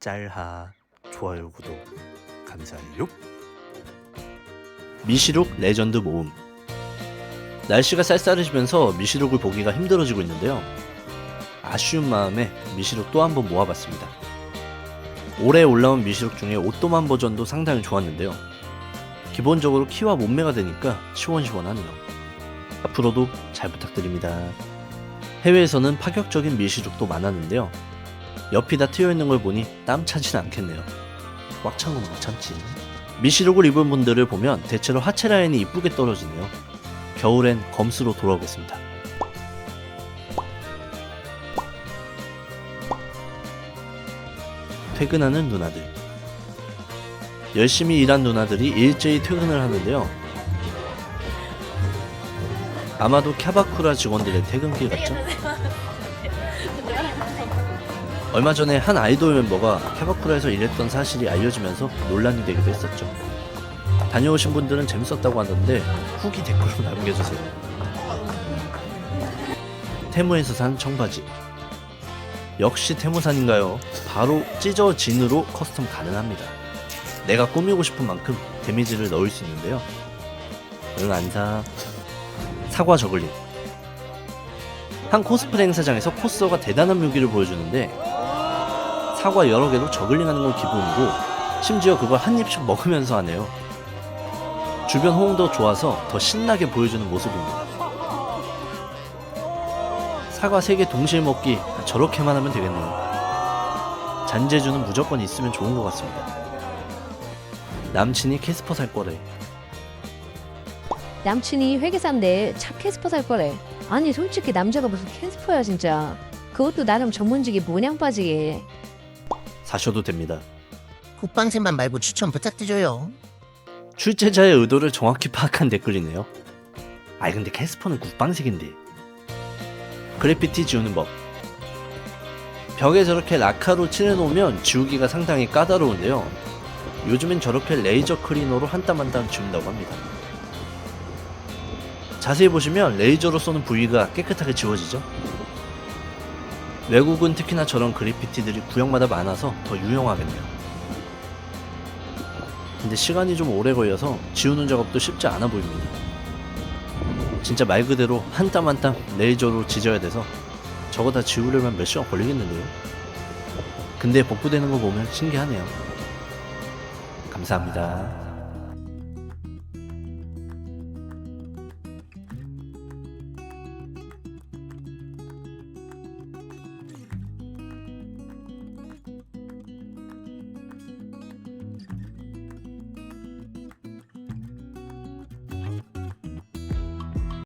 짤하 좋아요 구독 감사해요. 미시룩 레전드 모음. 날씨가 쌀쌀해지면서 미시룩을 보기가 힘들어지고 있는데요. 아쉬운 마음에 미시룩 또 한 번 모아봤습니다. 올해 올라온 미시룩 중에 오또만 버전도 상당히 좋았는데요. 기본적으로 키와 몸매가 되니까 시원시원하네요. 앞으로도 잘 부탁드립니다. 해외에서는 파격적인 미시룩도 많았는데요 옆이 다 트여 있는 걸 보니 땀 차진 않겠네요. 꽉 찬 건 못 참지. 미시룩을 입은 분들을 보면 대체로 하체 라인이 이쁘게 떨어지네요. 겨울엔 검수로 돌아오겠습니다. 퇴근하는 누나들. 열심히 일한 누나들이 일제히 퇴근을 하는데요. 아마도 캬바쿠라 직원들의 퇴근길 같죠? 얼마 전에 한 아이돌 멤버가 캐바쿠라에서 일했던 사실이 알려지면서 논란이 되기도 했었죠. 다녀오신 분들은 재밌었다고 하던데 후기 댓글로 남겨주세요. 테무에서 산 청바지. 역시 테무산인가요? 바로 찢어 진으로 커스텀 가능합니다. 내가 꾸미고 싶은 만큼 데미지를 넣을 수 있는데요. 응, 안 사. 사과 저글링. 한 코스프레 행사장에서 코스어가 대단한 묘기를 보여주는데 사과 여러 개로 저글링하는 건 기본이고 심지어 그걸 한 입씩 먹으면서 하네요. 주변 호응도 좋아서 더 신나게 보여주는 모습입니다. 사과 3개 동시에 먹기 저렇게만 하면 되겠네요. 잔재주는 무조건 있으면 좋은 것 같습니다. 남친이 캐스퍼 살 거래. 남친이 회계사인 데 차 캐스퍼 살 거래. 아니 솔직히 남자가 무슨 캐스퍼야 진짜. 그것도 나름 전문직이 모냥 빠지게. 사셔도 됩니다. 국방생만 말고 추천 부탁드려요. 출제자의 의도를 정확히 파악한 댓글이네요. 아이 근데 캐스퍼는 국방색인데. 그래피티 지우는 법. 벽에 저렇게 라카로 칠해놓으면 지우기가 상당히 까다로운데요. 요즘엔 저렇게 레이저 클리너로 한 땀 한 땀 지운다고 합니다. 자세히 보시면 레이저로 쏘는 부위가 깨끗하게 지워지죠. 외국은 특히나 저런 그래피티들이 구역마다 많아서 더 유용하겠네요. 근데 시간이 좀 오래 걸려서 지우는 작업도 쉽지 않아 보입니다. 진짜 말 그대로 한 땀 한 땀 레이저로 지져야 돼서 저거 다 지우려면 몇 시간 걸리겠는데요. 근데 복구되는 거 보면 신기하네요. 감사합니다.